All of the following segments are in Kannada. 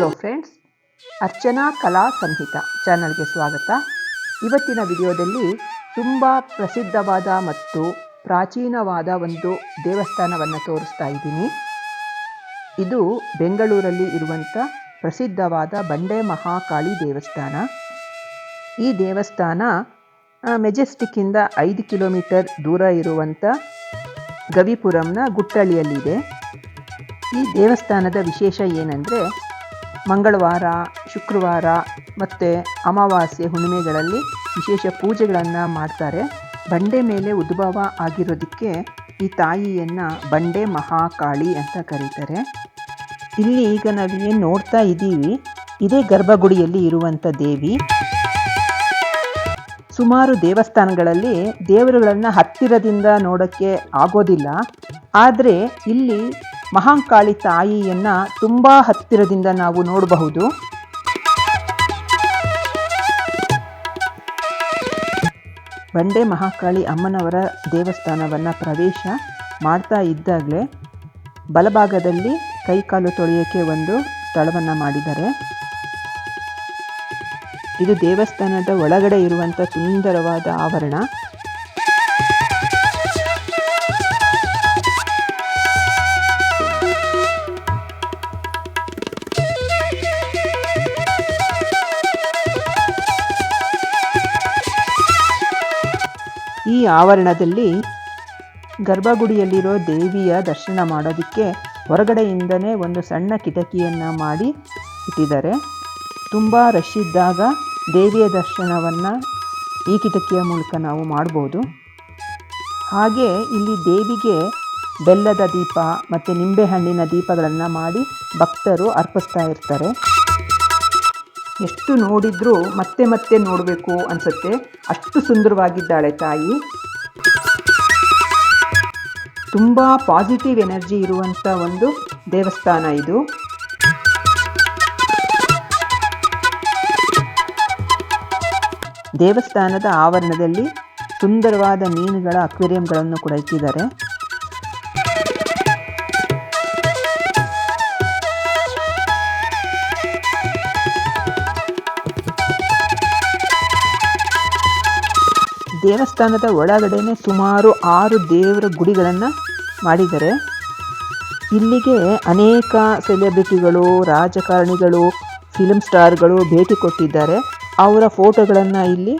ಹಲೋ ಫ್ರೆಂಡ್ಸ್ ಅರ್ಚನಾ ಕಲಾ ಸಂಹಿತ ಚಾನಲ್ಗೆ ಸ್ವಾಗತ. ಇವತ್ತಿನ ವಿಡಿಯೋದಲ್ಲಿ ತುಂಬ ಪ್ರಸಿದ್ಧವಾದ ಮತ್ತು ಪ್ರಾಚೀನವಾದ ಒಂದು ದೇವಸ್ಥಾನವನ್ನು ತೋರಿಸ್ತಾ ಇದ್ದೀನಿ. ಇದು ಬೆಂಗಳೂರಲ್ಲಿ ಇರುವಂಥ ಪ್ರಸಿದ್ಧವಾದ ಬಂಡೆ ಮಹಾಕಾಳಿ ದೇವಸ್ಥಾನ. ಈ ದೇವಸ್ಥಾನ ಮೆಜೆಸ್ಟಿಕ್ಕಿಂದ ಐದು ಕಿಲೋಮೀಟರ್ ದೂರ ಇರುವಂಥ ಗವಿಪುರಂನ ಗುಟ್ಟಳ್ಳಿಯಲ್ಲಿದೆ. ಈ ದೇವಸ್ಥಾನದ ವಿಶೇಷ ಏನಂದರೆ ಮಂಗಳವಾರ, ಶುಕ್ರವಾರ ಮತ್ತು ಅಮಾವಾಸ್ಯೆ ಹುಣ್ಣಿಮೆಗಳಲ್ಲಿ ವಿಶೇಷ ಪೂಜೆಗಳನ್ನು ಮಾಡ್ತಾರೆ. ಬಂಡೆ ಮೇಲೆ ಉದ್ಭವ ಆಗಿರೋದಕ್ಕೆ ಈ ತಾಯಿಯನ್ನು ಬಂಡೆ ಮಹಾಕಾಳಿ ಅಂತ ಕರೀತಾರೆ. ಇಲ್ಲಿ ಈಗ ನಾವು ಏನು ನೋಡ್ತಾ ಇದ್ದೀವಿ, ಇದೇ ಗರ್ಭಗುಡಿಯಲ್ಲಿ ಇರುವಂಥ ದೇವಿ. ಸುಮಾರು ದೇವಸ್ಥಾನಗಳಲ್ಲಿ ದೇವರುಗಳನ್ನು ಹತ್ತಿರದಿಂದ ನೋಡೋಕ್ಕೆ ಆಗೋದಿಲ್ಲ. ಆದರೆ ಇಲ್ಲಿ ಮಹಾಂಕಾಳಿ ತಾಯಿಯನ್ನ ತುಂಬ ಹತ್ತಿರದಿಂದ ನಾವು ನೋಡಬಹುದು. ಬಂಡೆ ಮಹಾಕಾಳಿ ಅಮ್ಮನವರ ದೇವಸ್ಥಾನವನ್ನು ಪ್ರವೇಶ ಮಾಡ್ತಾ ಇದ್ದಾಗಲೇ ಬಲಭಾಗದಲ್ಲಿ ಕೈಕಾಲು ತೊಳೆಯೋಕ್ಕೆ ಒಂದು ಸ್ಥಳವನ್ನು ಮಾಡಿದ್ದಾರೆ. ಇದು ದೇವಸ್ಥಾನದ ಒಳಗಡೆ ಇರುವಂಥ ಸುಂದರವಾದ ಆವರಣ. ಆವರಣದಲ್ಲಿ ಗರ್ಭಗುಡಿಯಲ್ಲಿರೋ ದೇವಿಯ ದರ್ಶನ ಮಾಡೋದಕ್ಕೆ ಹೊರಗಡೆಯಿಂದನೇ ಒಂದು ಸಣ್ಣ ಕಿಟಕಿಯನ್ನು ಮಾಡಿ ಇಟ್ಟಿದ್ದಾರೆ. ತುಂಬ ರಶ್ ಇದ್ದಾಗ ದೇವಿಯ ದರ್ಶನವನ್ನು ಈ ಕಿಟಕಿಯ ಮೂಲಕ ನಾವು ಮಾಡ್ಬೋದು. ಹಾಗೆ ಇಲ್ಲಿ ದೇವಿಗೆ ಬೆಲ್ಲದ ದೀಪ ಮತ್ತು ನಿಂಬೆಹಣ್ಣಿನ ದೀಪಗಳನ್ನು ಮಾಡಿ ಭಕ್ತರು ಅರ್ಪಿಸ್ತಾ ಇರ್ತಾರೆ. ಎಷ್ಟು ನೋಡಿದ್ರು ಮತ್ತೆ ಮತ್ತೆ ನೋಡಬೇಕು ಅನ್ಸುತ್ತೆ. ಅಷ್ಟು ಸುಂದರವಾಗಿದ್ದಾಳೆ ತಾಯಿ. ತುಂಬ ಪಾಸಿಟಿವ್ ಎನರ್ಜಿ ಇರುವಂಥ ಒಂದು ದೇವಸ್ಥಾನ ಇದು. ದೇವಸ್ಥಾನದ ಆವರಣದಲ್ಲಿ ಸುಂದರವಾದ ಮೀನುಗಳ ಅಕ್ವೇರಿಯಂಗಳನ್ನು ಕೂಡ ಇಟ್ಟಿದ್ದಾರೆ. ದೇವಸ್ಥಾನದ ಒಳಗಡೆನೆ ಸುಮಾರು ಆರು ದೇವರ ಗುಡಿಗಳನ್ನು ಮಾಡಿದ್ದಾರೆ. ಇಲ್ಲಿಗೆ ಅನೇಕ ಸೆಲೆಬ್ರಿಟಿಗಳು, ರಾಜಕಾರಣಿಗಳು ಫಿಲ್ಮ್ ಸ್ಟಾರ್ಗಳು ಭೇಟಿ ಕೊಟ್ಟಿದ್ದಾರೆ. ಅವರ ಫೋಟೋಗಳನ್ನು ಇಲ್ಲಿ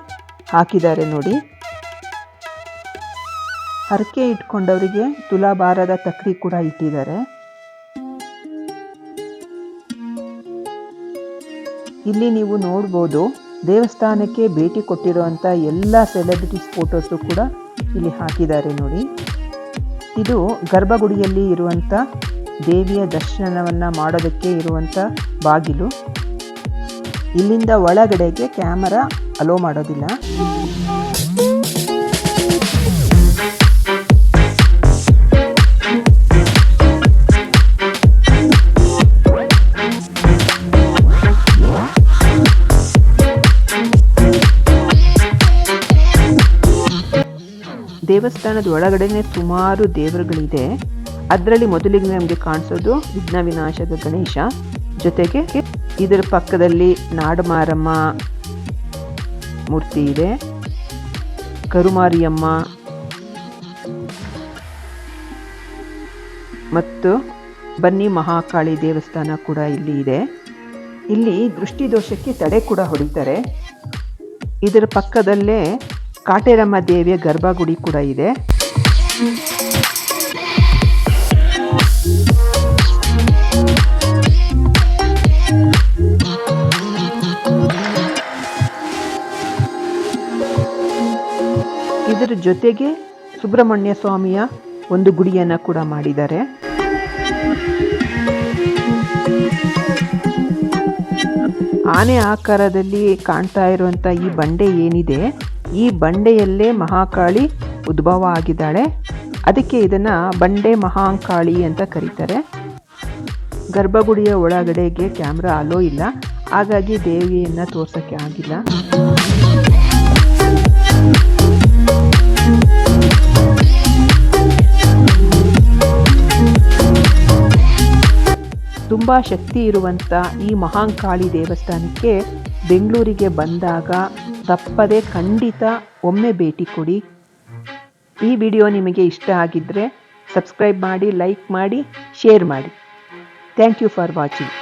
ಹಾಕಿದ್ದಾರೆ ನೋಡಿ. ಹರಕೆ ಇಟ್ಕೊಂಡವರಿಗೆ ತುಲಾಭಾರದ ತಕ್ರಿ ಕೂಡ ಇಟ್ಟಿದ್ದಾರೆ. ಇಲ್ಲಿ ನೀವು ನೋಡ್ಬೋದು ದೇವಸ್ಥಾನಕ್ಕೆ ಭೇಟಿ ಕೊಟ್ಟಿರುವಂಥ ಎಲ್ಲ ಸೆಲೆಬ್ರಿಟೀಸ್ ಫೋಟೋಸು ಕೂಡ ಇಲ್ಲಿ ಹಾಕಿದ್ದಾರೆ ನೋಡಿ. ಇದು ಗರ್ಭಗುಡಿಯಲ್ಲಿ ಇರುವಂಥ ದೇವಿಯ ದರ್ಶನವನ್ನು ಮಾಡೋದಕ್ಕೆ ಇರುವಂಥ ಬಾಗಿಲು. ಇಲ್ಲಿಂದ ಒಳಗಡೆಗೆ ಕ್ಯಾಮರಾ ಅಲೋ ಮಾಡೋದಿಲ್ಲ. ದೇವಸ್ಥಾನದ ಒಳಗಡೆನೆ ಸುಮಾರು ದೇವರುಗಳಿದೆ. ಅದರಲ್ಲಿ ಮೊದಲಿಗೆ ನಮಗೆ ಕಾಣಿಸೋದು ವಿಘ್ನ ವಿನಾಶದ ಗಣೇಶ. ಜೊತೆಗೆ ಇದರ ಪಕ್ಕದಲ್ಲಿ ನಾಡಮಾರಮ್ಮ ಮೂರ್ತಿ ಇದೆ. ಕರುಮಾರಿಯಮ್ಮ ಮತ್ತು ಬನ್ನಿ ಮಹಾಕಾಳಿ ದೇವಸ್ಥಾನ ಕೂಡ ಇಲ್ಲಿ ಇದೆ. ಇಲ್ಲಿ ದೃಷ್ಟಿದೋಷಕ್ಕೆ ತಡೆ ಕೂಡ ಹೊಡಿತಾರೆ. ಇದರ ಪಕ್ಕದಲ್ಲೇ ಕಾಟೇರಮ್ಮ ದೇವಿಯ ಗರ್ಭಗುಡಿ ಕೂಡ ಇದೆ. ಇದರ ಜೊತೆಗೆ ಸುಬ್ರಹ್ಮಣ್ಯ ಸ್ವಾಮಿಯ ಒಂದು ಗುಡಿಯನ್ನು ಕೂಡ ಮಾಡಿದ್ದಾರೆ. ಆನೆ ಆಕಾರದಲ್ಲಿ ಕಾಣ್ತಾ ಇರುವಂಥ ಈ ಬಂಡೆ ಏನಿದೆ? ಈ ಬಂಡೆಯಲ್ಲೇ ಮಹಾಕಾಳಿ ಉದ್ಭವ ಆಗಿದ್ದಾಳೆ. ಅದಕ್ಕೆ ಇದನ್ನು ಬಂಡೆ ಮಹಾಂಕಾಳಿ ಅಂತ ಕರೀತಾರೆ. ಗರ್ಭಗುಡಿಯ ಒಳಗಡೆಗೆ ಕ್ಯಾಮ್ರಾ ಅಲೋ ಇಲ್ಲ. ಹಾಗಾಗಿ ದೇವಿಯನ್ನು ತೋರ್ಸೋಕ್ಕೆ ಆಗಿಲ್ಲ. ತುಂಬ ಶಕ್ತಿ ಇರುವಂಥ ಈ ಮಹಾಂಕಾಳಿ ದೇವಸ್ಥಾನಕ್ಕೆ ಬೆಂಗಳೂರಿಗೆ ಬಂದಾಗ ತಪ್ಪದೆ ಖಂಡಿತ ಒಮ್ಮೆ ಭೇಟಿ ಕೊಡಿ. ಈ ವಿಡಿಯೋ ನಿಮಗೆ ಇಷ್ಟ ಆಗಿದ್ದರೆ ಸಬ್ಸ್ಕ್ರೈಬ್ ಮಾಡಿ, ಲೈಕ್ ಮಾಡಿ, ಶೇರ್ ಮಾಡಿ. Thank you for watching.